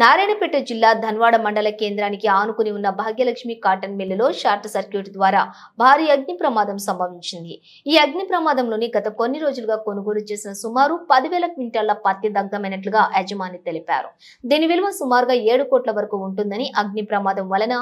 నారాయణపేట జిల్లా ధన్వాడ మండల కేంద్రానికి ఆనుకుని ఉన్న భాగ్యలక్ష్మి కాటన్ మిల్లులో షార్ట్ సర్క్యూట్ ద్వారా భారీ అగ్ని ప్రమాదం సంభవించింది. ఈ అగ్ని ప్రమాదంలోని గత కొన్ని రోజులుగా కొనుగోలు చేసిన సుమారు పదివేల క్వింటాళ్ళ పత్తి దగ్ధమైనట్లుగా యజమాని తెలిపారు. దీని విలువ సుమారుగా ఏడు కోట్ల వరకు ఉంటుందని అగ్ని ప్రమాదం వలన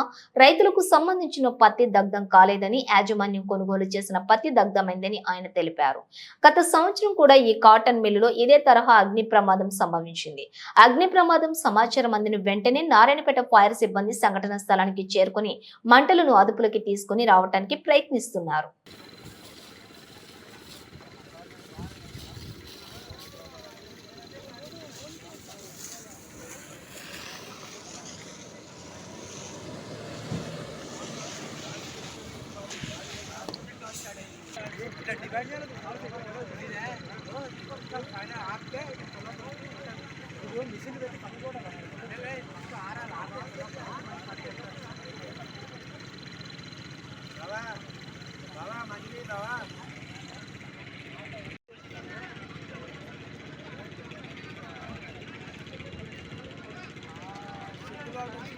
రైతులకు సంబంధించిన పత్తి దగ్ధం కాలేదని యాజమాన్యం కొనుగోలు చేసిన పత్తి దగ్ధమైందని ఆయన తెలిపారు. గత సంవత్సరం కూడా ఈ కాటన్ మిల్లులో ఇదే తరహా అగ్ని ప్రమాదం సంభవించింది. అగ్ని ప్రమాదం సమాచారం మందిని వెంటనే నారాయణపేట ఫైర్ సిబ్బంది సంఘటన స్థలానికి చేరుకుని మంటలను అదుపులోకి తీసుకుని రావడానికి ప్రయత్నిస్తున్నారు.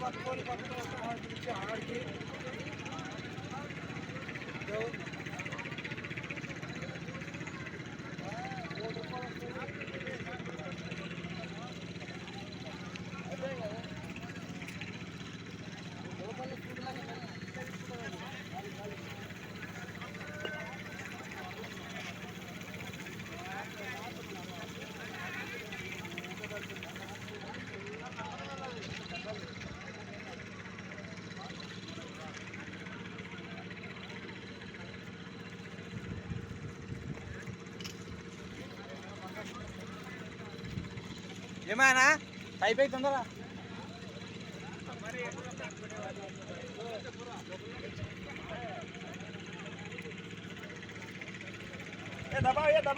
పట్టుకొని పట్టుకొని ఆడికి ఏమైనా? అయిపోయి తొందర ఏ దబా ఏ దబా.